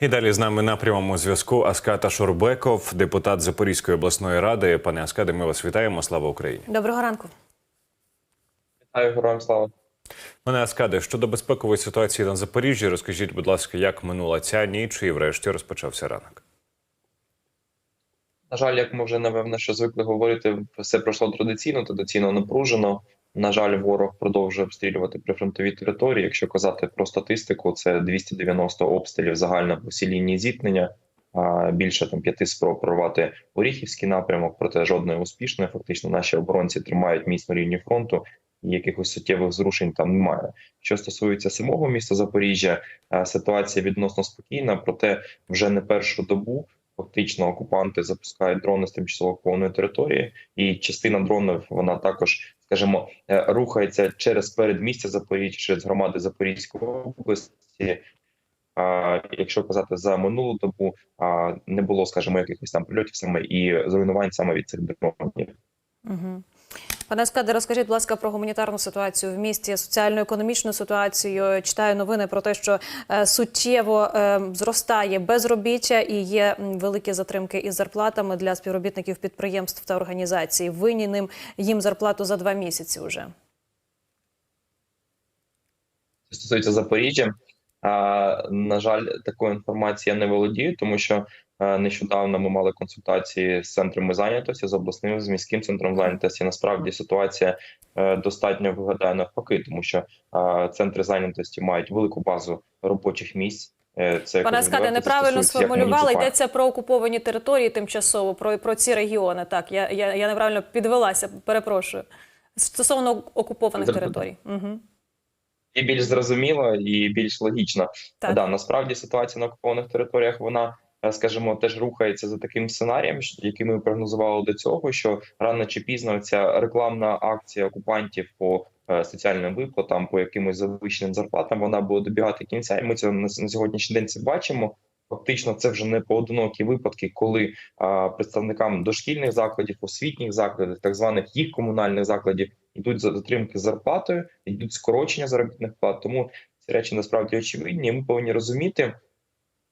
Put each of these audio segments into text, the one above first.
І далі з нами на прямому зв'язку Аската Шурбеков, депутат Запорізької обласної ради. Пане Аскаде, ми вас вітаємо. Слава Україні. Доброго ранку. Вітаю, героям слава. Пане Аскаде, щодо безпекової ситуації на Запоріжжі, розкажіть, будь ласка, як минула ця ніч і врешті розпочався ранок. На жаль, як ми вже напевно, що звикли говорити, все пройшло традиційно, традиційно напружено. На жаль, ворог продовжує обстрілювати прифронтові території. Якщо казати про статистику, це 290 обстрілів загально по всій лінії зіткнення. Більше там п'яти спроб прорвати Оріхівський напрямок, проте жодної успішної. Фактично, наші оборонці тримають міцну лінію фронту. і Якихось суттєвих зрушень там немає. Що стосується самого міста Запоріжжя, ситуація відносно спокійна, проте вже не першу добу фактично окупанти запускають дрони з тимчасово окупованої території, і частина дронів вона також, скажімо, е, рухається через передмістя Запоріжжя, через громади Запорізької області. А якщо казати за минулу добу, а не було, скажімо, якихось там прильотів саме і зруйнувань саме від цих дронів. Угу. Пане Аскаде, розкажіть, будь ласка, про гуманітарну ситуацію в місті, соціально-економічну ситуацію. Читаю новини про те, що е, суттєво е, зростає безробіття і є великі затримки із зарплатами для співробітників підприємств та організацій. Винні ним їм зарплату за два місяці вже. Стосується Запоріжжя, а, на жаль, такою інформацією я не володію, тому що нещодавно ми мали консультації з центрами зайнятості з обласним з міським центром зайнятості. Насправді ситуація е, достатньо виглядає навпаки, тому що е, центри зайнятості мають велику базу робочих місць. Е, Це Пане це неправильно сформулювали. Йдеться про окуповані території тимчасово, про, про ці регіони. Так, я, я, я неправильно підвелася, перепрошую. Стосовно окупованих територій. Угу. і більш зрозуміло, і більш логічно. Так. Да, насправді ситуація на окупованих територіях вона, е, скажімо, теж рухається за таким сценарієм, який ми прогнозували до цього, що рано чи пізно ця рекламна акція окупантів по е, соціальним виплатам, по якимось завищеним зарплатам, вона буде добігати кінця, і ми це на, сьогоднішній день це бачимо. Фактично, це вже не поодинокі випадки, коли а, представникам дошкільних закладів, освітніх закладів, так званих їх комунальних закладів йдуть за затримки з зарплатою, йдуть скорочення заробітних плат. Тому ці речі насправді очевидні. Ми повинні розуміти,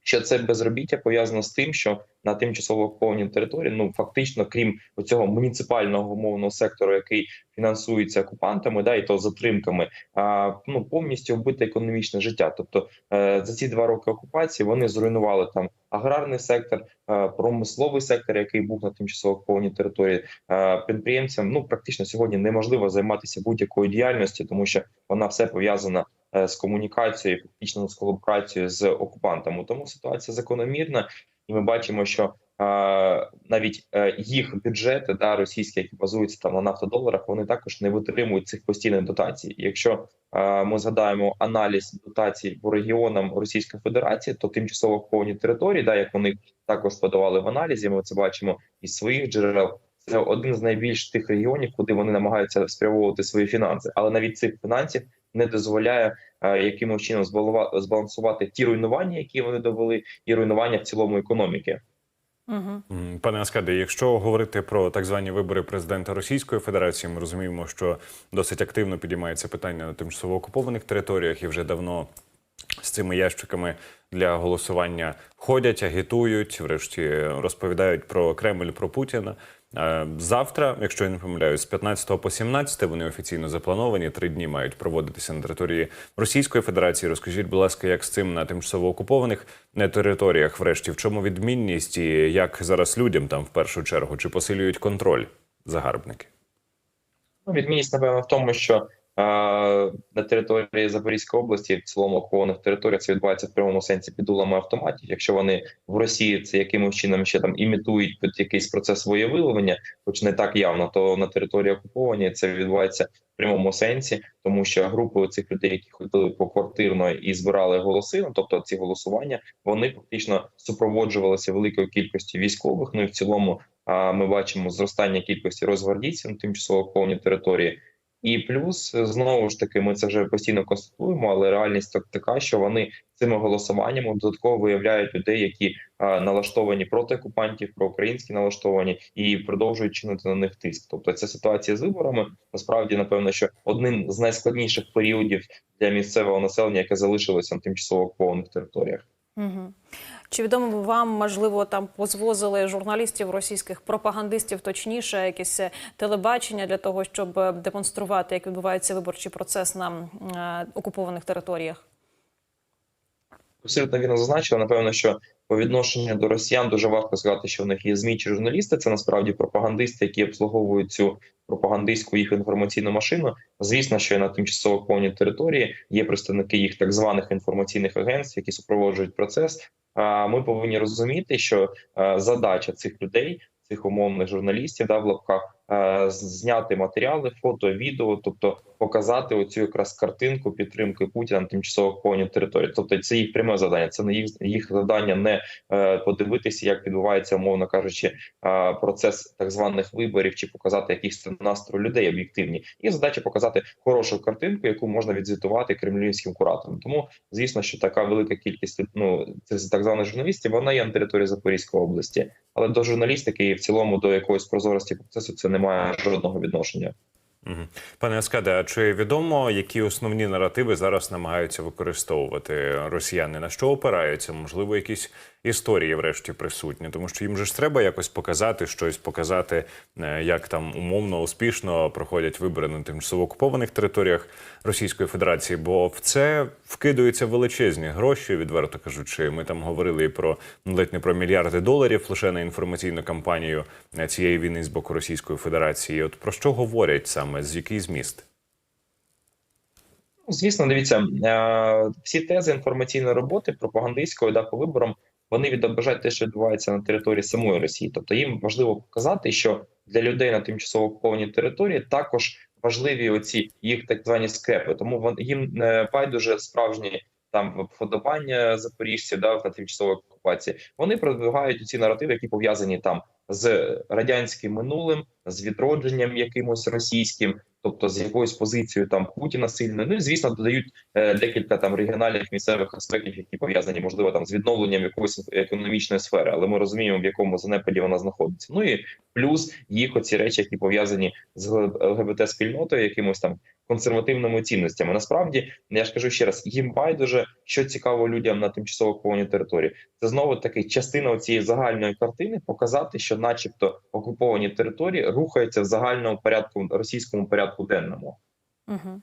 що це безробіття пов'язано з тим, що на тимчасово окупованій території, ну фактично, крім цього муніципального умовного сектору, який фінансується окупантами, да і то затримками, а ну повністю вбите економічне життя. Тобто е, за ці два роки окупації вони зруйнували там аграрний сектор, е, промисловий сектор, який був на тимчасово окупованій території. Е, підприємцям ну практично сьогодні неможливо займатися будь-якою діяльністю, тому що вона все пов'язана з комунікацією, фактично з колаборацією з окупантами. Тому ситуація закономірна, і ми бачимо, що е, навіть е, їх бюджети, да, російські, які базуються там на нафтодоларах, вони також не витримують цих постійних дотацій. Якщо е, ми згадаємо аналіз дотацій по регіонам Російської Федерації, то тимчасово окуповані території, да, як вони також подавали в аналізі, ми це бачимо із своїх джерел. Це один з найбільш тих регіонів, куди вони намагаються спрямовувати свої фінанси, але навіть цих фінансів не дозволяє е, якимось чином збалансувати ті руйнування, які вони довели, і руйнування в цілому економіки. Угу. Пане Аскаде, якщо говорити про так звані вибори президента Російської Федерації, ми розуміємо, що досить активно підіймається питання на тимчасово окупованих територіях і вже давно з цими ящиками для голосування ходять, агітують, врешті розповідають про Кремль, про Путіна. Е, Завтра, якщо я не помиляюсь, з 15 по 17 вони офіційно заплановані. Три дні мають проводитися на території Російської Федерації. Розкажіть, будь ласка, як з цим на тимчасово окупованих е, територіях, врешті, в чому відмінність і як зараз людям там в першу чергу чи посилюють контроль загарбники? Ну, відмінність, напевно, в тому, що на території Запорізької області, в цілому окупованих територіях, це відбувається в прямому сенсі під дулами автоматів. Якщо вони в Росії це якимось чином ще там імітують під якийсь процес виявлення, хоч не так явно, то на території окуповані це відбувається в прямому сенсі, тому що групи цих людей, які ходили по квартирно і збирали голоси, ну тобто ці голосування, вони фактично супроводжувалися великою кількістю військових. Ну і в цілому ми бачимо зростання кількості розгвардійців на тимчасово окупованій території. І плюс знову ж таки, ми це вже постійно констатуємо, але реальність так така, що вони цими голосуваннями додатково виявляють людей, які а, налаштовані проти окупантів, проукраїнські налаштовані, і продовжують чинити на них тиск. Тобто, ця ситуація з виборами насправді напевно, що одним з найскладніших періодів для місцевого населення, яке залишилося на тимчасово окупованих територіях. Угу. Чи відомо вам, можливо, там позвозили журналістів російських пропагандистів, точніше, якесь е, телебачення для того, щоб е, демонструвати, як відбувається виборчий процес на е, окупованих територіях? Абсолютно вірно зазначила. Напевно, що по відношенню до росіян дуже важко сказати, що в них є змі чи журналісти. Це насправді пропагандисти, які обслуговують цю пропагандистську їх інформаційну машину. Звісно, що на тимчасово окупованій території є представники їх так званих інформаційних агентств, які супроводжують процес. А ми повинні розуміти, що задача цих людей, цих умовних журналістів, да в лапках, зняти матеріали, фото, відео, тобто показати оцю якраз картинку підтримки Путіна на тимчасово окупованій території. Тобто, це їх пряме завдання. Це не їх їх завдання не е, подивитися, як відбувається, умовно кажучи, е, процес так званих виборів, чи показати якісь настрої людей об'єктивні. Їх задача показати хорошу картинку, яку можна відзвітувати кремлівським кураторам. Тому звісно, що така велика кількість ну цих так званих журналістів вона є на території Запорізької області, але до журналістики і в цілому до якоїсь прозорості процесу це не має жодного відношення. Пане Аскаде, а чи відомо, які основні наративи зараз намагаються використовувати росіяни? На що опираються? Можливо, якісь історії врешті присутні, тому що їм же ж треба якось показати щось, показати, е, як там умовно успішно проходять вибори на тимчасово окупованих територіях Російської Федерації, бо в це вкидаються величезні гроші, відверто кажучи. Ми там говорили і про ну, ледь не про мільярди доларів лише на інформаційну кампанію е, цієї війни з боку Російської Федерації. От про що говорять саме з який зміст? Звісно, дивіться, е, всі тези інформаційної роботи пропагандистської да, по виборам вони відображають те, що відбувається на території самої Росії. Тобто їм важливо показати, що для людей на тимчасово окупованій території також важливі оці їх так звані скрепи. Тому вон їм не байдуже справжні там вподобання запоріжців да, на тимчасовій окупації. Вони продвигають ці наративи, які пов'язані там з радянським минулим, з відродженням якимось російським, тобто з якоюсь позицією там Путіна сильно. Ну і звісно, додають е, декілька там регіональних місцевих аспектів, які пов'язані, можливо, там з відновленням якоїсь економічної сфери, але ми розуміємо, в якому занепаді вона знаходиться. Ну і плюс їх оці речі, які пов'язані з ЛГБТ спільнотою, якимось там консервативними цінностями. Насправді, я ж кажу ще раз, їм байдуже, що цікаво людям на тимчасово окупованій території. Це знову таки частина цієї загальної картини показати, що, начебто, окуповані території рухаються в загальному порядку російському порядку денному. Угу.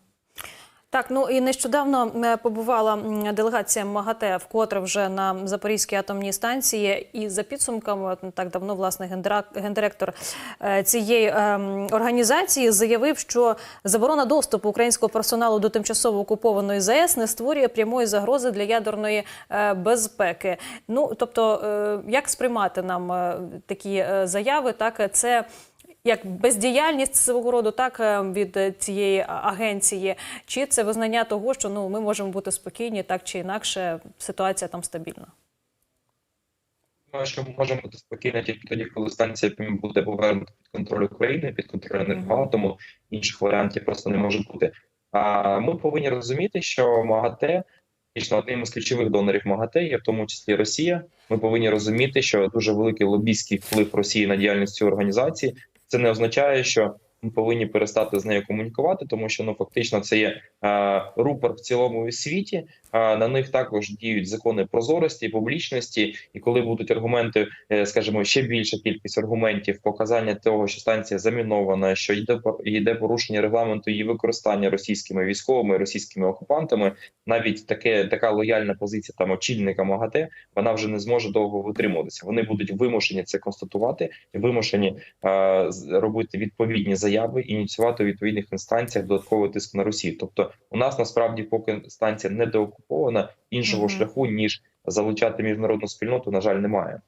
Так, ну і нещодавно побувала делегація МАГАТЕ вкотре вже на Запорізькій атомній станції. І за підсумками, не так давно, власне, гендиректор е, цієї ем, організації заявив, що заборона доступу українського персоналу до тимчасово окупованої ЗАЕС не створює прямої загрози для ядерної е, безпеки. Ну тобто, е, як сприймати нам такі заяви? Так, це як бездіяльність свого роду, так е, від цієї агенції, чи це визнання того, що ну ми можемо бути спокійні, так чи інакше ситуація там стабільна. Що ми можемо бути спокійні тільки тоді, коли станція буде повернута під контроль України, під контроль енергоатому, інших варіантів просто не може бути. А ми повинні розуміти, що МАГАТЕ фактично одним із ключових донорів МАГАТЕ є в тому числі Росія. Ми повинні розуміти, що дуже великий лобійський вплив Росії на діяльність цієї організації. Це не означає, що ми повинні перестати з нею комунікувати, тому що ну фактично це є е, рупор в цілому світі. Е, на них також діють закони прозорості, публічності, і коли будуть аргументи, е, скажімо, ще більша кількість аргументів, показання того, що станція замінована, що йде йде порушення регламенту її використання російськими військовими, російськими окупантами, навіть таке така лояльна позиція там очільника МАГАТЕ, вона вже не зможе довго витримуватися. Вони будуть вимушені це констатувати, і вимушені е, робити відповідні заяви, ініціювати у відповідних інстанціях додатковий тиск на Росію. Тобто, у нас насправді, поки станція не деокупована, іншого Мгм. шляху ніж залучати міжнародну спільноту, на жаль, немає.